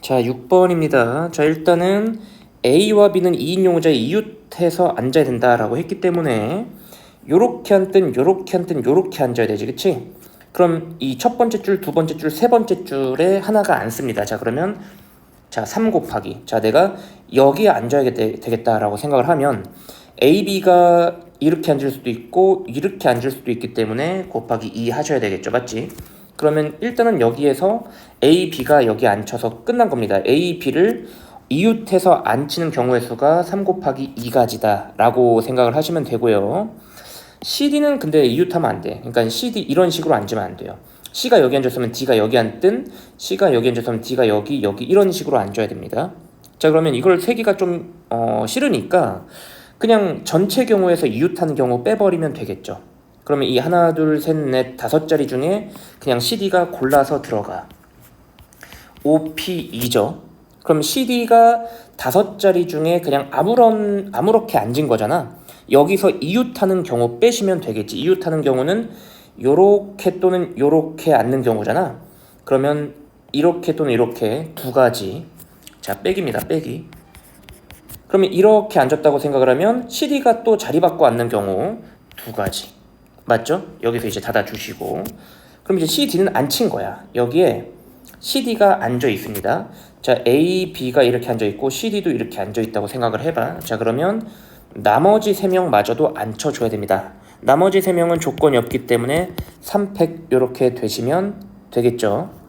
자, 6번입니다. 자, 일단은 A와 B는 2인 용자에 이웃해서 앉아야 된다라고 했기 때문에 요렇게 앉든 요렇게 앉든 요렇게 앉아야 되지, 그치? 그럼 이 첫 번째 줄, 두 번째 줄, 세 번째 줄에 하나가 앉습니다. 자, 그러면 자, 3 곱하기. 자, 내가 여기에 앉아야 되- 되겠다라고 생각을 하면 A, B가 이렇게 앉을 수도 있고 이렇게 앉을 수도 있기 때문에 곱하기 2 하셔야 되겠죠. 맞지? 그러면 일단은 여기에서 A, B가 여기 앉혀서 끝난 겁니다. A, B를 이웃해서 앉히는 경우의 수가 3 곱하기 2가지다 라고 생각을 하시면 되고요. CD는 근데 이웃하면 안 돼. 그러니까 CD 이런 식으로 앉으면 안 돼요. C가 여기 앉았으면 D가 여기 앉든 C가 여기 앉았으면 D가 여기 여기 이런 식으로 앉아야 됩니다. 자 그러면 이걸 세기가 좀 어, 싫으니까 그냥 전체 경우에서 이웃하는 경우 빼버리면 되겠죠. 그러면 이 하나 둘 셋 넷 다섯 자리 중에 그냥 CD가 골라서 들어가. OP2죠. 그럼 CD가 다섯 자리 중에 그냥 아무런 아무렇게 앉은 거잖아. 여기서 이웃하는 경우 빼시면 되겠지. 이웃하는 경우는 요렇게 또는 요렇게 앉는 경우잖아. 그러면 이렇게 또는 이렇게 두 가지. 자, 빼기입니다. 빼기. 그러면 이렇게 앉았다고 생각을 하면 CD가 또 자리 바꿔 앉는 경우 두 가지. 맞죠? 여기서 이제 닫아 주시고. 그럼 이제 CD는 앉힌 거야. 여기에 CD가 앉아 있습니다. 자, A, B가 이렇게 앉아 있고 CD도 이렇게 앉아 있다고 생각을 해봐. 자, 그러면 나머지 세 명마저도 앉혀줘야 됩니다. 나머지 세 명은 조건이 없기 때문에 3팩 이렇게 되시면 되겠죠.